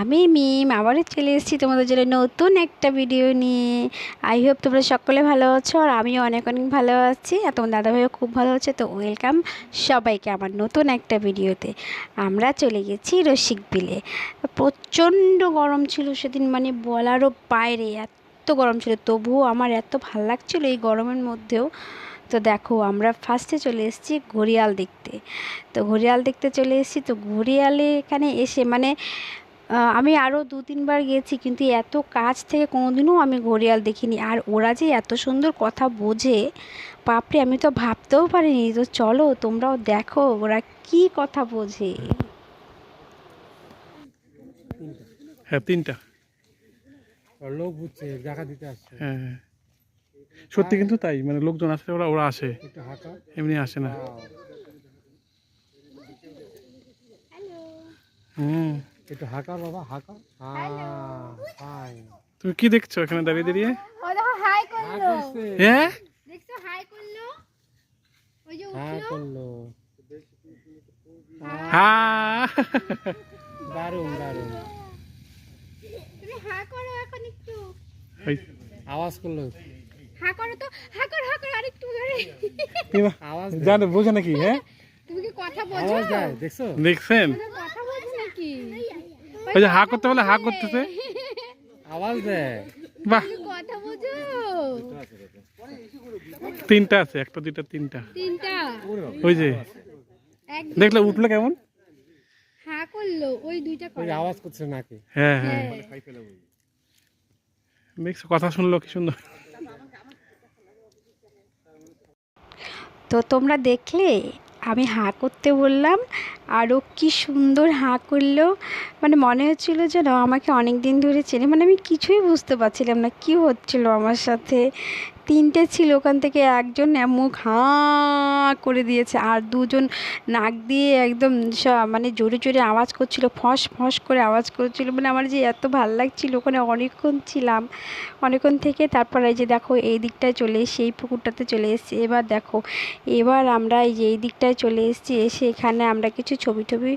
আমি মিম, আবারও চলে এসেছি তোমাদের জন্য নতুন একটা ভিডিও নিয়ে। আই হোপ তোমরা সকলে ভালো আছো আর আমিও অনেক অনেক ভালো আছি। আর তোমার দাদাভাইও খুব ভালো আছে, তো ওয়েলকাম সবাইকে আমার নতুন একটা ভিডিওতে আমরা চলে গেছি রসিক বিলে। প্রচণ্ড গরম ছিল সেদিন মানে বলারও বাইরে, এত গরম ছিল। তবুও আমার এত ভালো লাগছিল এই গরমের মধ্যেও। তো দেখো, আমরা ফার্স্টে চলে এসেছি ঘড়িয়াল দেখতে। তো ঘড়িয়াল দেখতে চলে এসেছি। তো ঘড়িয়ালে এখানে এসে মানে আমি আরও দু তিনবার গেছি কিন্তু এত কাছ থেকে কোনোদিনও আমি ঘড়িয়াল দেখিনি। আর ওরা যে এত সুন্দর কথা বোঝে বাপরে আমি তো ভাবতেও পারিনি তো চলো তোমরাও দেখো ওরা কি কথা বোঝে। হ্যাঁ তিনটা। লোক বুঝছে দেখা দিতে আসছে। হ্যাঁ হ্যাঁ। সত্যি কিন্তু তাই মানে লোকজন আসলে ওরা ওরা আসে। এমনি আসে না। হুম। একটু হাঁকা বাবা হাঁকা হ্যাঁ হাই তুমি কি দেখছ এখানে দাঁড়িয়ে দাঁড়িয়ে? ও দেখো হাই হাই করল করছে হ্যাঁ? দেখছ হাই করল? ওই যে হ্যাঁ করল। হ্যাঁ। দারুণ দারুণ। তুমি হা করো এখন একটু। আওয়াজ করল। হা করো তো। হা করো হা করো আরেকটু ধরে। আওয়াজ জানে বোঝে নাকি হ্যাঁ? তুমি কি কথা বোঝো? আওয়াজ দেয় দেখছ? দেখছেন? কথা বোঝো নাকি? ওই যে হা করতে বলে হা করতেছে। আওয়াজ দেয় বাহ। কথা বোঝো তিনটা আছে একটা দুইটা তিনটা। তিনটা। ওই যে। দেখলে উঠল কেমন? হা করল ওই দুইটা করো। আওয়াজ করছে নাকি? হ্যাঁ হ্যাঁ। হ্যাঁ। দেখছ কথা শুনলো কি সুন্দর। তো তোমরা দেখলে আমি হাঁ করতে বললাম আরও কি সুন্দর হাঁ করল। মানে মনে হচ্ছিল যেন আমাকে অনেক দিন ধরে চেনে মানে আমি কিছুই বুঝতে পারছিলাম না, কি হচ্ছিল আমার সাথে। তিনটে ছিল, ওখান থেকে একজন মুখ হাঁ করে দিয়েছে আর দুজন নাক দিয়ে একদম মানে জোরে জোরে আওয়াজ করছিল, ফস ফস করে আওয়াজ করছিল মানে আমার যে এত ভালো লাগছিল, ওখানে অনেকক্ষণ ছিলাম। অনেকক্ষণ থেকে তারপর এই যে দেখো, এই দিকটায় চলে এসেছি এই পুকুরটাতে চলে এসেছি। এবার দেখো, এবার আমরা এই যে এই দিকটায় চলে এসেছি, এসে এখানে আমরা কিছু ছবি টবি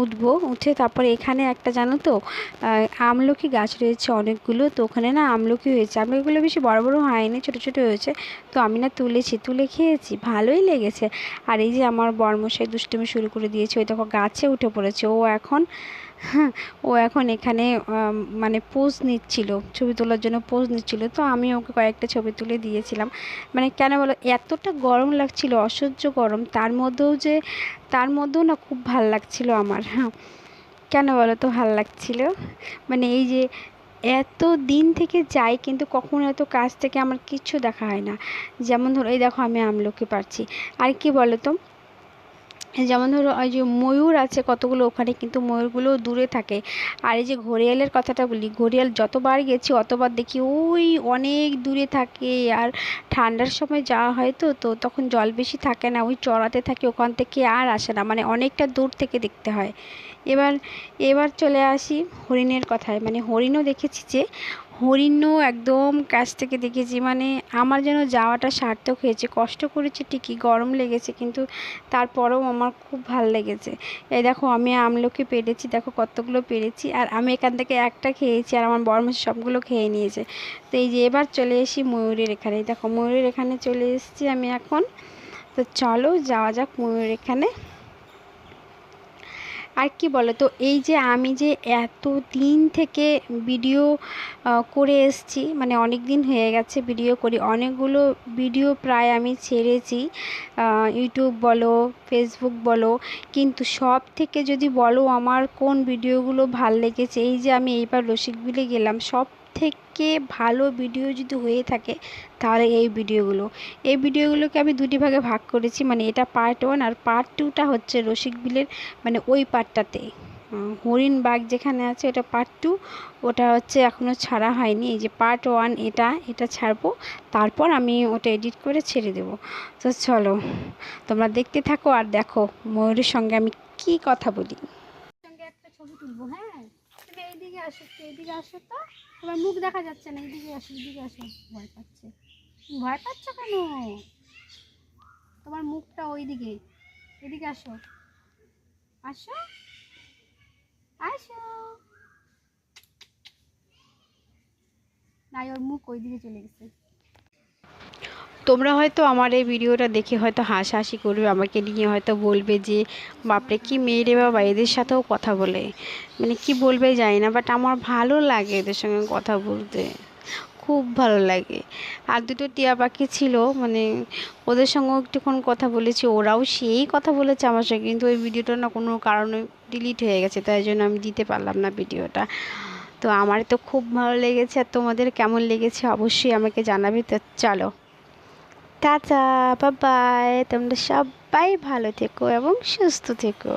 উঠবো, উঠে তারপরে এখানে একটা জানো তো আমলকি গাছ রয়েছে অনেকগুলো, তো ওখানে না আমলকি হয়েছে। আমলকিগুলো বেশি বড় বড় হয়নি ছোটো ছোটো হয়েছে, তো আমি না তুলেছি, তুলে খেয়েছি, ভালোই লেগেছে। আর এই যে আমার বর্মশাই দুষ্টুমি শুরু করে দিয়েছে, ওই দেখো গাছে উঠে পড়েছে, ও এখন হ্যাঁ ও এখন এখানে মানে পোজ নিচ্ছিল, ছবি তোলার জন্য পোজ নিচ্ছিল, তো আমি ওকে কয়েকটা ছবি তুলে দিয়েছিলাম। মানে কেন বলো, এতটা গরম লাগছিল, অসহ্য গরম, তার মধ্যেও যে, তার মধ্যেও না খুব ভালো লাগছিল আমার হ্যাঁ। কেন বলো তো ভালো লাগছিল? মানে এই যে এত দিন থেকে যাই কিন্তু কখনো এত কাছ থেকে আমার কিচ্ছু দেখা হয় না। যেমন ধরো, এই দেখো আমি আমলকি পারছি। আর কি বলো তো যেমন ধরো, ওই যে ময়ূর আছে কতগুলো, ওখানে কিন্তু ময়ূরগুলো দূরে থাকে। আর এই যে ঘড়িয়ালের কথাটা বলি, ঘড়িয়াল যতবার গেছি, অতবার দেখি ওই অনেক দূরে থাকে। আর ঠান্ডার সময় যাওয়া হয় তো তো তখন জল বেশি থাকে না, ওই চড়াতে থাকে, ওখান থেকে আর আসে না মানে অনেকটা দূর থেকে দেখতে হয়। এবার এবার চলে আসি হরিণের কথায়। মানে হরিণও দেখেছি যে হরিণও একদম কাছ থেকে দেখেছি। মানে আমার যেন যাওয়াটা সার্থক হয়েছে। কষ্ট করেছে ঠিকই, গরম লেগেছে কিন্তু তারপরেও আমার খুব ভালো লেগেছে। এই দেখো আমি আমলকি পেরেছি, দেখো কতগুলো পেরেছি। আর আমি এখান থেকে একটা খেয়েছি আর আমার বরমাস সবগুলো খেয়ে নিয়েছে। তো এই যে এবার চলে এসি ময়ূরের এখানে। দেখো ময়ূরের এখানে চলে এসেছি আমি এখন। তো চলো যাওয়া যাক ময়ূরের এখানে। আর কি বলো তো, এই যে আমি যে এত দিন থেকে ভিডিও করে এসেছি মানে অনেক দিন হয়ে গেছে ভিডিও করি, অনেকগুলো ভিডিও প্রায় আমি ছেড়েছি ইউটিউব বলো ফেসবুক বলো, কিন্তু সব থেকে যদি বলো আমার কোন ভিডিওগুলো ভালো লেগেছে, এই যে আমি এইবার রসিকবিলে গেলাম, সব থেকে ভালো ভিডিও যদি হয়ে থাকে, তাহলে এই ভিডিওগুলো এই ভিডিওগুলোকে আমি দুটি ভাগে ভাগ করেছি মানে এটা পার্ট ওয়ান আর পার্ট টুটা হচ্ছে রসিক বিলের মানে ওই পার্টটাতে হরিণ বাঘ যেখানে আছে, ওটা পার্ট টু ওটা হচ্ছে এখনও ছাড়া হয়নি। এই যে পার্ট ওয়ান এটা এটা ছাড়বো, তারপর আমি ওটা এডিট করে ছেড়ে দেবো। তো চলো, তোমরা দেখতে থাকো আর দেখো ময়ূরের সঙ্গে আমি কি কথা বলি। সঙ্গে একটা ছবি তুলবো হ্যাঁ? তুমি এইদিকে আসো এইদিকে আসো তো। তোমার মুখ দেখা যাচ্ছে না এইদিকে আসো এইদিকে আসো। ভয় পাচ্ছে। ভয় পাচ্ছ কেন? তোমার মুখটা ওইদিকে। এদিকে আসো। আসো। আসো। নাই ওর মুখ ওই দিকে চলে গেছে। তোমরা হয়তো আমার এই ভিডিওটা দেখে হয়তো হাসাহাসি করবে, আমাকে নিয়ে হয়তো বলবে যে, বাপরে, কি মেয়ে রে বাবা, এদের সাথেও কথা বলে। মানে কি বলবে জানি না বাট আমার ভালো লাগে এদের সঙ্গে কথা বলতে। খুব ভালো লাগে। আর দুটো টিয়া পাখি ছিল মানে ওদের সঙ্গেও একটুক্ষণ কথা বলেছি, ওরাও সেই কথা বলেছে আমার সঙ্গে, কিন্তু ওই ভিডিওটা না কোনো কারণে ডিলিট হয়ে গেছে, তাই জন্য আমি দিতে পারলাম না ভিডিওটা। তো আমার তো খুব ভালো লেগেছে, আর তোমাদের কেমন লেগেছে অবশ্যই আমাকে জানাবে, তো চলো। টাটা বাবাই তোমরা সবাই ভালো থেকো এবং সুস্থ থেকো।